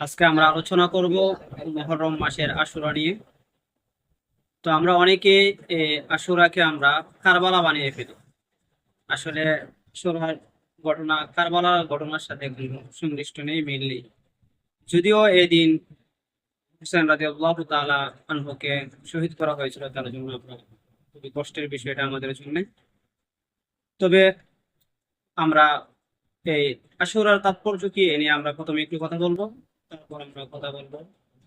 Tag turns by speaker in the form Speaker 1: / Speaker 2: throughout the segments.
Speaker 1: আজকে আমরা আলোচনা করব মহরম মাসের আশুরা নিয়ে। তো আমরা অনেকে আশুরাকে আমরা কারবালা বানিয়ে ফেলি। আসলে আশুরার ঘটনা কারবালার ঘটনার সাথে সংশ্লিষ্ট নেই মেনলি যদিও এই দিন হুসেন রাজি আল্লাহ তালা আনহুকে শহীদ করা হয়েছিল, তার জন্য আমরা খুবই কষ্টের বিষয়টা আমাদের জন্য। তবে আমরা এই আশুরার তাৎপর্য কি এ নিয়ে আমরা প্রথমে একটু কথা বলব। তারপর আমরা কথা বলব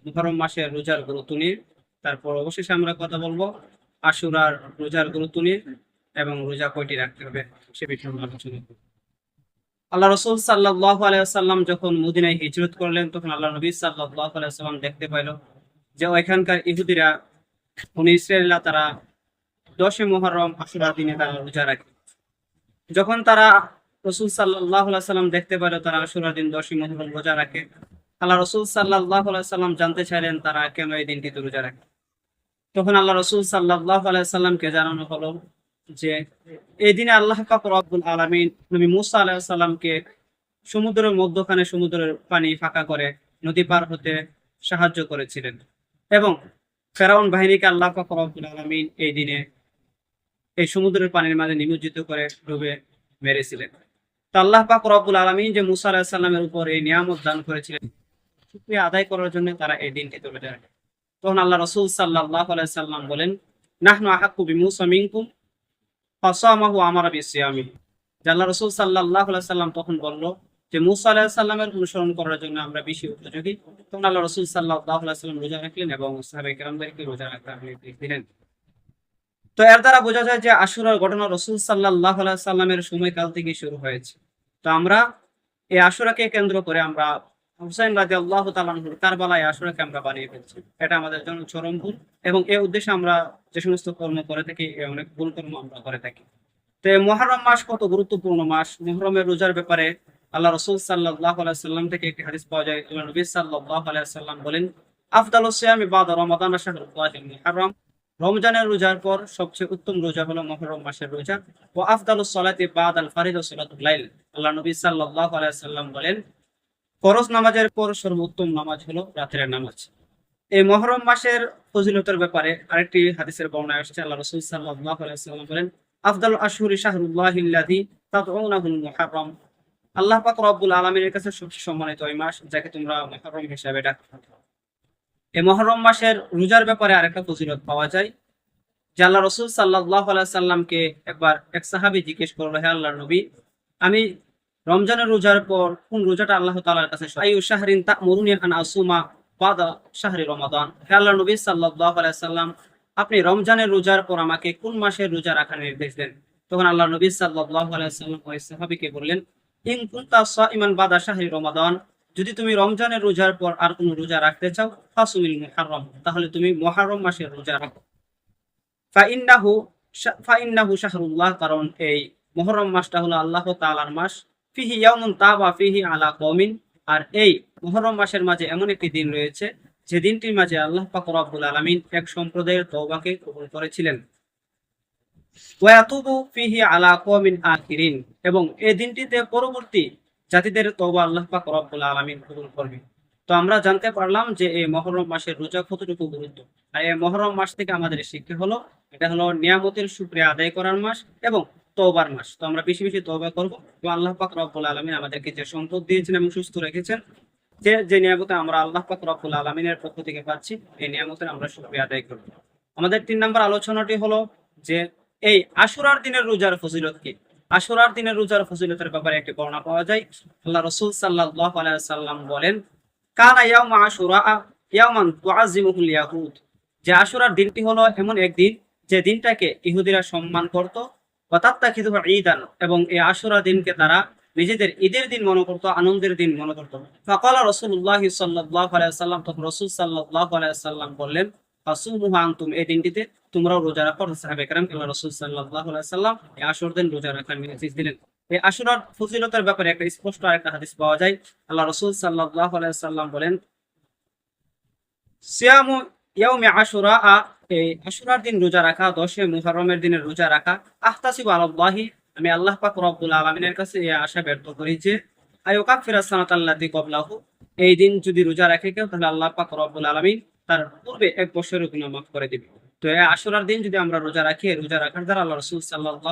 Speaker 1: মুহররম মাসের রোজার গুরুত্ব নিয়ে, তারপর অবশেষে আমরা কথা বলব আশুরার রোজার গুরুত্ব নিয়ে এবং রোজা কয়টি রাখতে হবে সে বিষয়ে আমরা আলোচনা করব। আল্লাহ রসুল সাল্লাহ আলাইসাল্লাম যখন মদিনায় হিজরত করলেন, তখন আল্লাহ নবী সাল্লাহ আলাইসাল্লাম দেখতে পাইল যে ওইখানকার ইহুদিরা উনি ইসরায়েলরা তারা দশে মহরম আশুরার দিনে তারা রোজা রাখে। যখন তারা রসুল সাল্লাহ সাল্লাম দেখতে পেল তারা আশুরার দিন দশই মহরম রোজা রাখে আল্লাহ রসুল সাল্লাহ সাল্লাম জানতে চাইলেন তারা কেন এই দিনটিতে রোজা রাখে তখন আল্লাহ রসুল সাল্লাহ সাল্লামকে জানানো হলো যে, এই দিনে আল্লাহ পাক রব্বুল আলমিন নবী মুসা আলাহ সাল্লামকে সমুদ্রের মধ্যখানে সমুদ্রের পানি ফাঁকা করে নদী পার হতে সাহায্য করেছিলেন এবং ফেরাউন বাহিনীকে আল্লাহ পাক রব্বুল আলমিন এই দিনে এই সমুদ্রের পানির মাঝে নিমজ্জিত করে ডুবে মেরেছিলেন। তো আল্লাহ পাক রব্বুল আলমিন যে মুসা আলাহ সাল্লামের উপর এই নিয়ামত দান করেছিলেন আদায় করার জন্য তারা এই তুলে দেয় তখন আল্লাহ রসুল সাল্লাহ সাল্লাম বলেন, নাহনু আল্লাহ রসুল সাল্লাহ সাল্লাম তখন যে, মুসা আলাহ সাল্লামের অনুসরণ করার জন্য আমরা বেশি উপযোগী। তখন আল্লাহ রসুল সাল্লাহ সাল্লাম রোজা রাখলেন এবং সাহাবে রোজা রাখতে দিলেন। তো এর দ্বারা বোঝা যায় যে, আশুরার ঘটনা রসুল সাল্লাহ সাল্লামের সময়কাল থেকে শুরু হয়েছে। তো আমরা এই আশুরাকে কেন্দ্র করে আমরা হুসাইন রাজি আল্লাহ তালাহুর কারবালায় আশুরাকে আমরা বানিয়ে ফেলছি। এটা আমাদের জন্য চরম ভুল এবং এই উদ্দেশ্যে আমরা যে সমস্ত কর্ম করে থাকি অনেক ভুল কর্ম আমরা করে থাকি। তো মহরম মাস কত গুরুত্বপূর্ণ মাস? মহরমের রোজার ব্যাপারে আল্লাহ রসুল সাল্লাহ সাল্লাম থেকে একটি হাদিস পাওয়া যায়। নবী সাল্লাহ সাল্লাম বলেন আফদাল সিয়ামি বাদ রমাদান মুহররম। রমজানের রোজার পর সবচেয়ে উত্তম রোজা হলো মহরম মাসের রোজা। ও আফদাল সলাতে বাদ আল ফারিদ লাইল। আল্লাহ নবী সাল্লাল্লাহু আলাইহি সাল্লাম বলেন ফরজ নামাজের পর সর্বোত্তম নামাজ হলো রাতের নামাজ। এই মহরম মাসের ফজিলতের ব্যাপারে আরেকটি হাদিসের বর্ণনা আসছে, আল্লাহ রাসূল আলাইহি বলেন, আফদাল তাদউনাহুল মুহররম। আল্লাহ পাক রব্বুল কাছে সবচেয়ে সম্মানিত ওই মাস, যাকে তোমরা হিসাবে ডাকো। এই মহরম মাসের রোজার ব্যাপারে আরেকটা ফজিলত পাওয়া যায়, যে আল্লাহ রসুল সাল্লাহ সাল্লামকে একবার এক সাহাবি জিজ্ঞেস করল, হে আল্লাহ নবী, আমি রমজানের রোজার পর কোন রোজাটা আল্লাহ তালার কাছে শাহরিন তা মরুনি আন আসুমা বাদা শাহরি রমাদান। হে নবী সাল্লাহ আপনি রমজানের রোজার পর আমাকে কোন মাসের রোজা রাখার নির্দেশ দেন? তখন আল্লাহ নবী সাল্লাহ ওই সাহাবিকে বললেন, ইন কুন্তা ইমান বাদা শাহরি রমাদান, যদি তুমি রমজানের রোজার পর আর কোনো রোজা রাখতে চাও, ফাসুমিল মুহাররম, তাহলে তুমি মুহাররম মাসের রোজা রাখো। ফাইন্নাহু ফাইন্নাহু শাহরুল্লাহ, কারণ এই মুহররম মাসটা হলো আল্লাহ তাআলার মাস। ফিহি ইয়াউমুন তাবা ফিহি আলা কওমিন। আর এই মুহররম মাসের মাঝে এমন একটি দিন রয়েছে, যে দিনটির মাঝে আল্লাহ পাক রব্বুল আলামিন এক সম্প্রদায়ের তওবাকে কবুল করেছিলেন। ওয়াতুবু ফিহি আলা আখিরিন। এবং দিনটিতে পরবর্তী জাতিদের তওবা আল্লাহ পাক রব্বুল আলামিন কবুল করবে। তো আমরা জানতে পারলাম যে এই মহরম মাসের রোজা কতটুকু গুরুত্ব। আর এই মহরম মাস থেকে আমাদের শিক্ষা হলো, এটা হলো নিয়ামতের শুক্রিয়া আদায় করার মাস এবং তওবার মাস। তো আমরা বেশি বেশি তওবা করব। এবং আল্লাহ পাক রব্বুল আলামিন আমাদেরকে যে সম্পদ দিয়েছেন এবং সুস্থ রেখেছেন, যে যে নিয়ামতে আমরা আল্লাহ পাক রব্বুল আলামিনের পক্ষ থেকে পাচ্ছি, এই নিয়ামতের আমরা শুক্রিয়া আদায় করব। আমাদের তিন নম্বর আলোচনাটি হলো যে, এই আশুরার দিনের রোজার ফজিলত কি? আশুরার দিনের রোজার ফজিলতের ব্যাপারে একটি বর্ণনা পাওয়া যায়। আল্লাহ রসুল সাল্লাহ সাল্লাম বলেন, কানা ইয়াউমা আশুরা, ইয়াউমান তুআযিমুহুল ইয়াহুদ। যে আশুরার দিনটি হলো এমন একদিন যে দিনটাকে ইহুদিরা সম্মান করত ঈদান, এবং এই আশুরা দিনকে তারা নিজেদের ঈদের দিন মনে করত, আনন্দের দিন মনে করত। ফাকালা আলাইহি সাল্লাম তখন রাসূল সাল্লাল্লাহু আলাইহি সাল্লাম বললেন আল্লাহ ব্যাপারে একটা স্পষ্ট পাওয়া যায়। আল্লাহ রসুল সাল্লাহ বলেন আশুরা আশুরার দিন রোজা রাখা দশে মুহররমের দিনের রোজা রাখা, আহতাসিবু আলাল্লাহি। আমি আল্লাহ পাক রব্বুল আলামিনের কাছে এই আশা ব্যর্থ করি যে, আয়ুকাফিরা সানাতাল্লাতি কবলাহু এই দিন যদি রোজা রাখে কেউ, তাহলে আল্লাহ পাক রব্বুল আলামিন তার পূর্বে এক বছরের গুনাহ মাফ করে দিবে তো এই আশুরার দিন যদি আমরা রোজা রাখি রোজা রাখার দ্বারা আল্লাহ রাসূল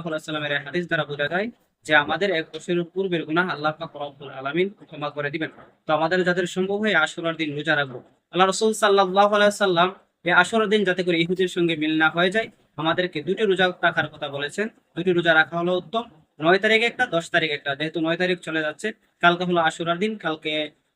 Speaker 1: আলাইহি সাল্লামের হাদিস দ্বারা বোঝা যায় যে, আমাদের এক বছরের পূর্বের গুনাহ আল্লাহ পাক রব্বুল আলামিন ক্ষমা করে দিবেন। তো আমাদের যাদের সম্ভব হয় আশুরার দিন রোজা রাখব। আল্লাহ রসুল সাল্লাহ সাল্লাম এই আশুরার দিন যাতে করে ইহুদের সঙ্গে মিল না হয়ে যায়, আমাদেরকে দুটি রোজা রাখার কথা বলেছেন। দুটি রোজা রাখা হলো উত্তম। নয় তারিখে একটা, দশ তারিখ একটা। যেহেতু নয় তারিখ চলে যাচ্ছে, কালকে হলো আশুরার দিন, কালকে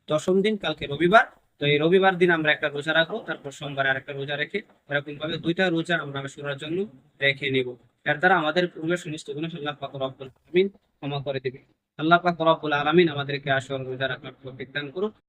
Speaker 1: দশম দিন, কালকে রবিবার। তো এই রবিবার দিন আমরা একটা রোজা রাখব, তারপর সোমবার আর একটা রোজা রেখে এরকম ভাবে দুইটা রোজা আমরা আশুরার জন্য রেখে নিব। এর দ্বারা আমাদের পূর্বের সুনিশ্চিত গুণ আল্লাহ পাক রব্বুল আলামিন ক্ষমা করে দিবে আল্লাহ পাক রব্বুল আলামিন আমাদেরকে আশুর রোজা রাখার তৌফিক দান করুন